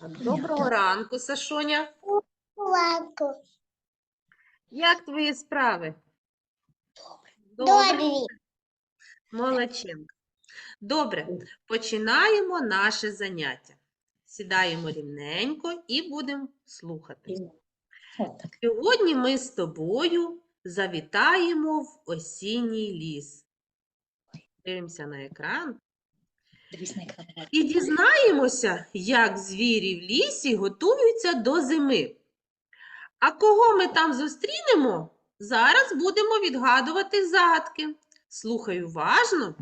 Доброго ранку, Сашоня. Ладку. Як твої справи? Добрі. Молодчинка. Добре, починаємо наше заняття. Сідаємо рівненько і будемо слухати. Сьогодні ми з тобою завітаємо в осінній ліс. Дивимося на екран. І дізнаємося, як звірі в лісі готуються до зими. А кого ми там зустрінемо, зараз будемо відгадувати загадки. Слухай уважно.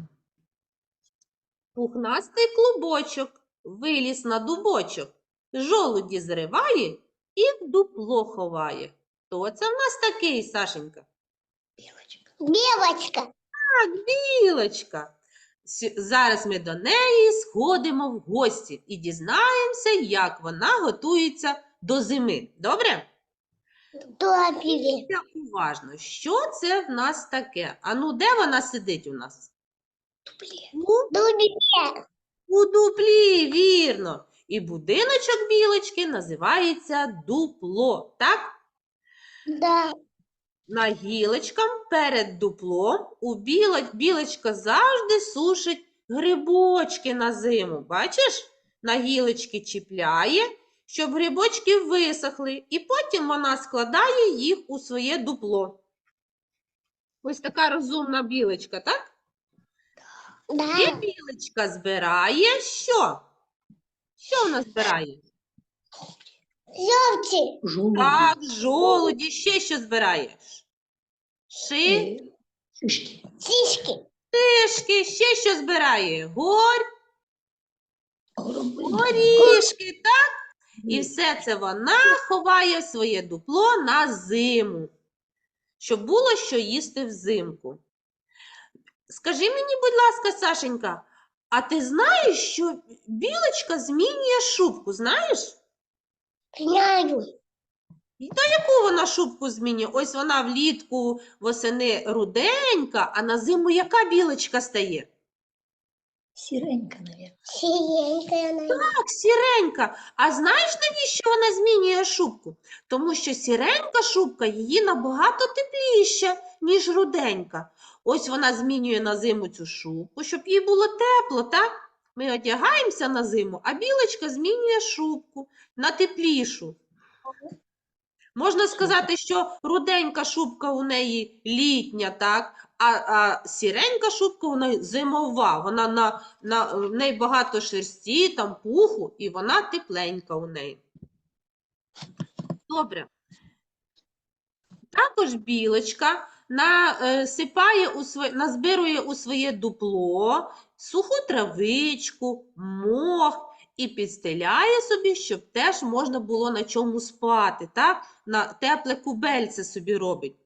Пухнастий клубочок виліз на дубочок, жолуді зриває і в дупло ховає. Хто це в нас такий, Сашенька? Білочка. Білочка. Так, білочка. Зараз ми до неї сходимо в гості і дізнаємося, як вона готується до зими. Добре? Дивіться уважно, що це в нас таке? А ну, де вона сидить у нас? Дуплі. У дуплі, вірно. І будиночок білочки називається дупло, так? Да. На гілочкам перед дуплом у біло, білочка завжди сушить грибочки на зиму. Бачиш? На гілочки чіпляє, щоб грибочки висохли, і потім вона складає їх у своє дупло. Ось така розумна білочка, так? І білочка збирає що? Що вона збирає? Жовті. Жолуді. Так, жолуді, ще що збираєш? Ши. Е, Шишки. Сішки. Тишки, ще що збирає? Гор, горішки, так? І все це вона ховає в своє дупло на зиму, щоб було що їсти взимку. Скажи мені, будь ласка, Сашенька, а ти знаєш, що білочка змінює шубку, знаєш? Знаю. Яку вона шубку змінює? Ось вона влітку восени руденька, а на зиму яка білочка стає? Сіренька, навіть. Сіренька. Так, сіренька. А знаєш, навіщо вона змінює шубку? Тому що сіренька шубка її набагато тепліша, ніж руденька. Ось вона змінює на зиму цю шубку, щоб їй було тепло, так? Ми одягаємося на зиму, а білочка змінює шубку на теплішу. Можна сказати, що руденька шубка у неї літня, так? А, а сіренька шубка неї зимова. Вона на, на, в неї багато шерсті, там пуху, і вона тепленька у неї. Добре. Також білочка насипає у своє, назбирує у своє дупло суху травичку, мох і підстеляє собі, щоб теж можна було на чому спати, так? На тепле кубельце собі робить.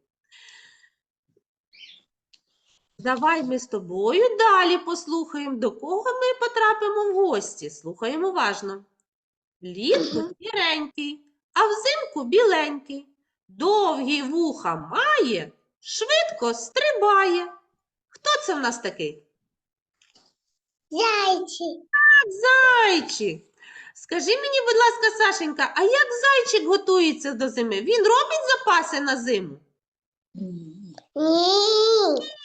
Давай ми з тобою далі послухаємо, до кого ми потрапимо в гості. Слухаємо уважно. Літку сіренький, а взимку біленький. Довгі вуха має, швидко стрибає. Хто це в нас такий? Зайці. Зайчик. Скажи мені, будь ласка, Сашенька, а як зайчик готується до зими? Він робить запаси на зиму? Ні.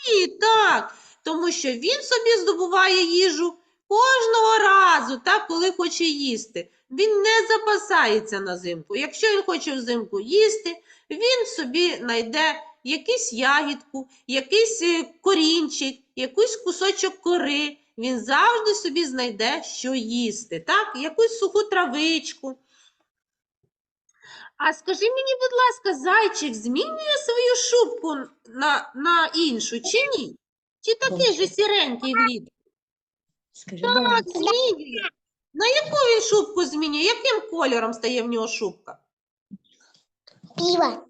Ні, так. Тому що він собі здобуває їжу кожного разу, так, коли хоче їсти. Він не запасається на зимку. Якщо він хоче взимку їсти, він собі знайде якусь ягідку, якийсь е, корінчик, якийсь кусочок кори. Він завжди собі знайде, що їсти, так? Якусь суху травичку. А скажи мені, будь ласка, зайчик змінює свою шубку на, на іншу чи ні? Чи такий же сіренький влітку? Так, змінює. На яку він шубку змінює? Яким кольором стає в нього шубка? Піва.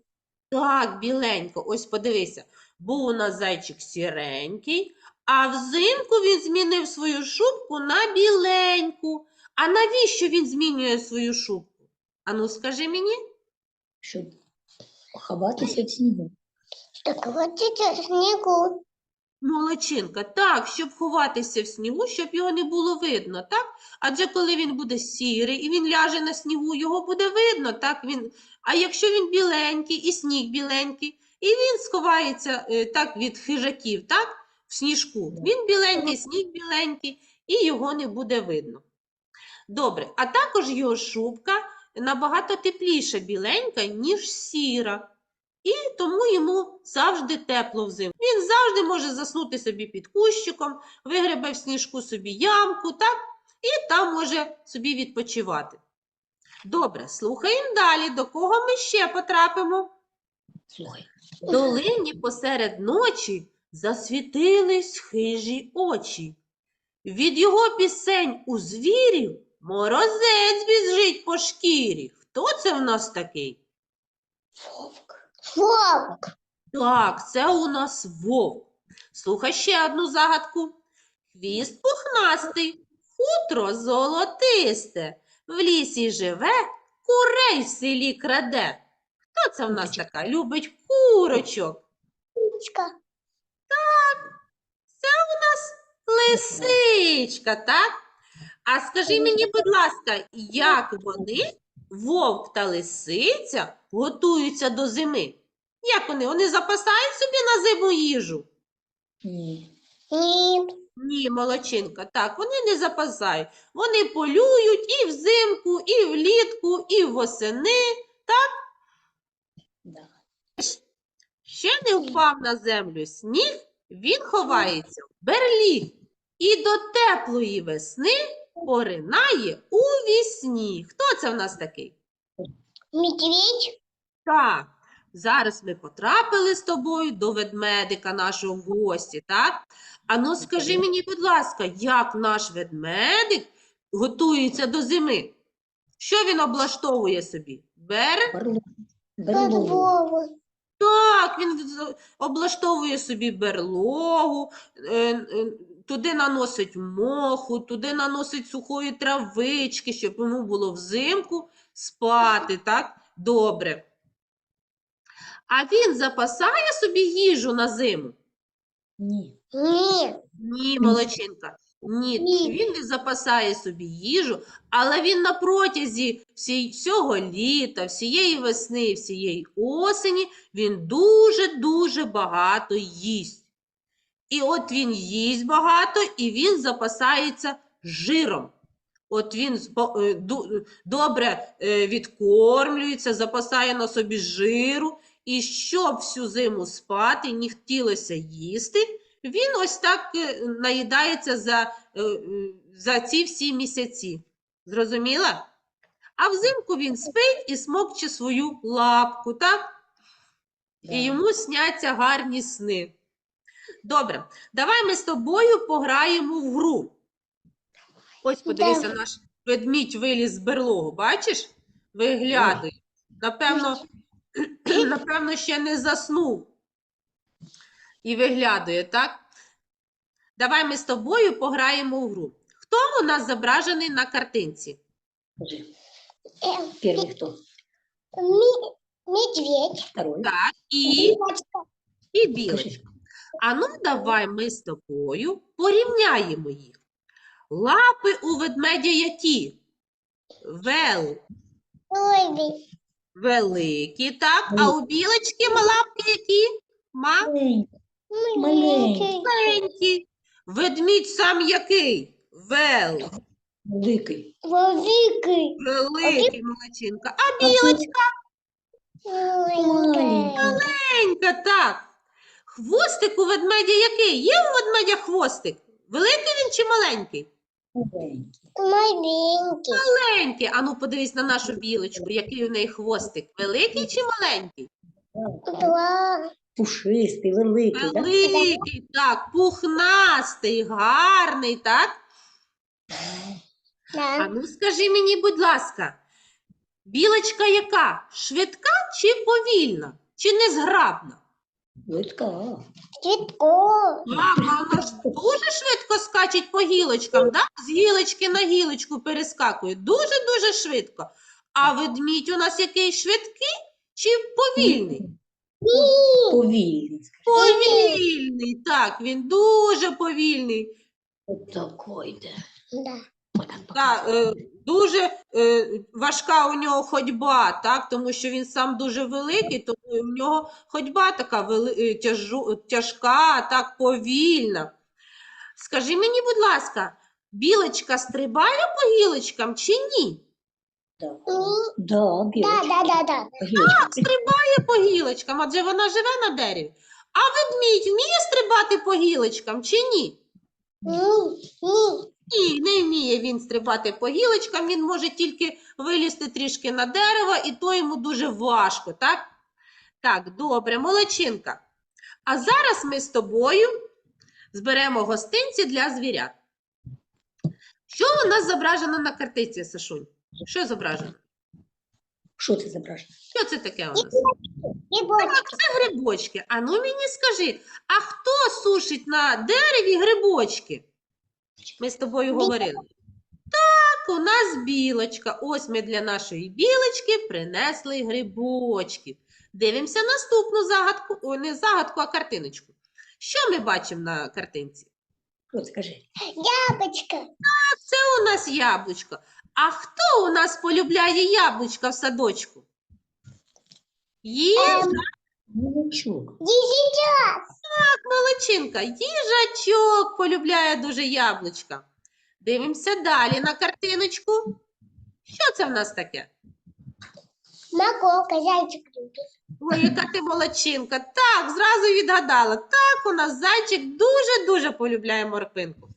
Так, біленько. Ось подивися. Був у нас зайчик сіренький, а взимку він змінив свою шубку на біленьку. А навіщо він змінює свою шубку? Ану, скажи мені. Щоб ховатися в снігу. Так от це снігу. Молодчинка, так, щоб ховатися в снігу, щоб його не було видно, так? Адже коли він буде сірий і він ляже на снігу, його буде видно, так? Він... А якщо він біленький і сніг біленький, і він сховається е, так від хижаків, так? В сніжку. Він біленький, сніг біленький, і його не буде видно. Добре, а також його шубка набагато тепліша біленька, ніж сіра. І тому йому завжди тепло взимку. Він завжди може заснути собі під кущиком, вигребе в сніжку собі ямку, так? І там може собі відпочивати. Добре, слухаємо далі, до кого ми ще потрапимо. Слухай. В долині посеред ночі засвітились хижі очі. Від його пісень у звірів морозець біжить по шкірі. Хто це в нас такий? Вовк. Вовк. Так, це у нас вовк. Слухай ще одну загадку. Хвіст пухнастий, хутро золотисте, в лісі живе, курей в селі краде. Хто це в нас така? Любить курочок. Птичка. Лисичка, так? А скажи мені, будь ласка, як вони, вовк та лисиця, готуються до зими? Як вони? Вони запасають собі на зиму їжу? Ні. Ні. Ні, молодчинка, так, вони не запасають. Вони полюють і взимку, і влітку, і восени. Да. Ще не впав на землю сніг, він ховається в берліг. І до теплої весни поринає у вісні. Хто це в нас такий? Медведь. Так, зараз ми потрапили з тобою до ведмедика нашого в гості, так? А ну скажи мені, будь ласка, як наш ведмедик готується до зими? Що він облаштовує собі? Барло. Берлогу. Так, він облаштовує собі берлогу, е, е, туди наносить моху, туди наносить сухої травички, щоб йому було взимку спати, так? Добре. А він запасає собі їжу на зиму? Ні. Ні. Ні, молодчинка. Ні, Ні. він не запасає собі їжу, але він на протязі всього літа, всієї весни, всієї осені він дуже-дуже багато їсть. І от він їсть багато, і він запасається жиром. От він е, добре е, відкормлюється, запасає на собі жиру, і щоб всю зиму спати, не хотілося їсти, він ось так е, наїдається за, е, е, за ці всі місяці. Зрозуміла? А взимку він спить і смокче свою лапку, так? І йому сняться гарні сни. Добре, давай ми з тобою пограємо в гру. Ось подивися, наш ведмідь виліз з берлогу, бачиш? Виглядає. Напевно, напевно, ще не заснув. І виглядає, так? Давай ми з тобою пограємо в гру. Хто у нас зображений на картинці? Кто? мі- Медведь. Второй. Так, і, і білочка. А ну, давай ми з тобою порівняємо їх. Лапи у ведмедя які? Вел, Ой, великі, так? А у білочки лапки які? Ма? Маленький. маленький. Маленькі. Ведмідь сам який? Вел. Великий. Великий. Великий молодчинка. А білочка Маленький. маленька, так. Хвостик у ведмедя який? Є у ведмедя хвостик? Великий він чи маленький? Маленький. Маленький. Маленький. Ану, подивись на нашу білочку, який у неї хвостик. Великий чи маленький? Два. Пушистий, великий, да? Великий, так, пухнастий, гарний, так? А ну скажи мені, будь ласка, білочка яка? Швидка чи повільна? Чи незграбна? Велика. Цвітко. Так, а вона ж дуже швидко скачить по гілочкам, да? з гілочки на гілочку перескакує. Дуже-дуже швидко. А ведмідь у нас який швидкий чи повільний? Повільно. скажи. Повільний. Так, він дуже повільний. От такой йде. Да. Так, е, дуже е, важка у нього ходьба, так, тому що він сам дуже великий, тому у нього ходьба така вели, е, тяжу, тяжка, так повільна. Скажи мені, будь ласка, білочка стрибає по гілочкам чи ні? Да. Да, Да, да, да, да. Так, стрибає по гілочкам, адже вона живе на дереві. А ведмідь вміє стрибати по гілочкам чи ні? Ні, ні. Ні, не вміє він стрибати по гілочкам, він може тільки вилізти трішки на дерево, і то йому дуже важко, так? Так, добре, молодчинка. А зараз ми з тобою зберемо гостинці для звірят. Що у нас зображено на картиці, Сашунь? Що зображено? Що це зображено? Що це таке у нас? Грибочки. Так, це грибочки. А ну мені скажи, а хто сушить на дереві грибочки? Ми з тобою говорили. Так, у нас білочка. Ось ми для нашої білочки принесли грибочки. Дивимося наступну загадку, о, не загадку, а картиночку. Що ми бачимо на картинці? Це, скажи? Яблочко. Це у нас яблучко. А хто у нас полюбляє яблучка в садочку? Їжа. Молочок. Десяток. Молодчинка, їжачок полюбляє дуже яблучка. Дивимося далі на картиночку. Що це в нас таке? Морковка, зайчик любит. Ой, яка ти молодчинка. Так, зразу відгадала. Так, у нас зайчик дуже-дуже полюбляє морквинку.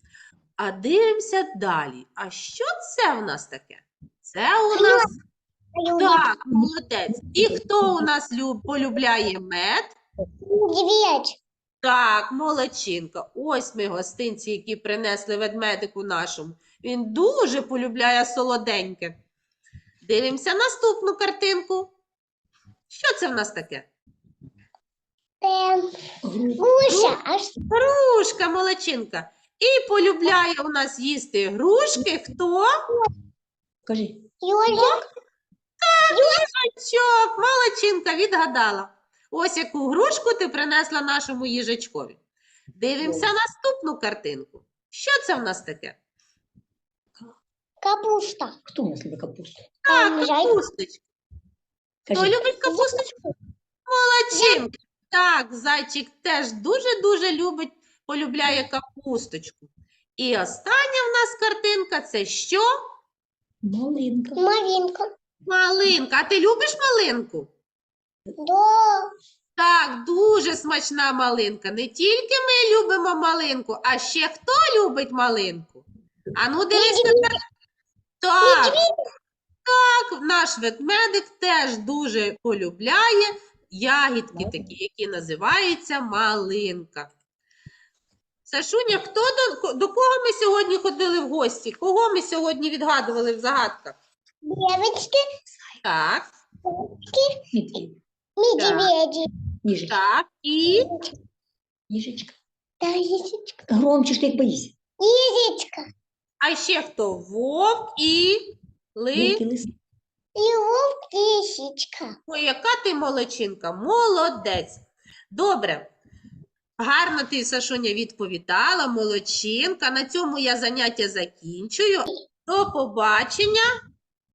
А дивимося далі. А що це в нас таке? Це у нас так, молодець. І хто у нас люб- полюбляє мед? Медведь. Так, молодчинка. Ось ми гостинці, які принесли ведмедику нашому. Він дуже полюбляє солоденьке. Дивимося наступну картинку. Що це в нас таке? Эм, Гру- Гуся. А что? Грушка, молодчинка. І полюбляє у нас їсти грушки. Хто? Кажи. Їжачок, молодчинка, відгадала. Ось яку грушку ти принесла нашому їжачкові. Дивимося наступну картинку. Що це в нас таке? Капуста. Хто у нас любить капусту? Так, Ем, капусточка. Хто любить капусточку? Молодчинка. Так, зайчик теж дуже-дуже любить, полюбляє капусточку. І остання в нас картинка це що? Малинка. Малинка. Малинка. А ти любиш малинку? Да. Так, дуже смачна малинка. Не тільки ми любимо малинку, а ще хто любить малинку? А ну дивись на Так, так, наш ведмедик теж дуже полюбляє ягідки такі, які називаються малинка. Сашуня, хто до, до кого ми сьогодні ходили в гості? Кого ми сьогодні відгадували в загадках? Девочки. Так, Медведь. Медведи. Їжечка. так, і Їжечка. Да, лисичка. Громче ж ти як боїшся. Лисичка. а ще хто? Вовк і ли. Лис. О, лисичка. Ой, яка ти молодчинка, молодець. Добре. Гарно ти, Сашуня, відповідала, молодчинка. На цьому я заняття закінчую. До побачення.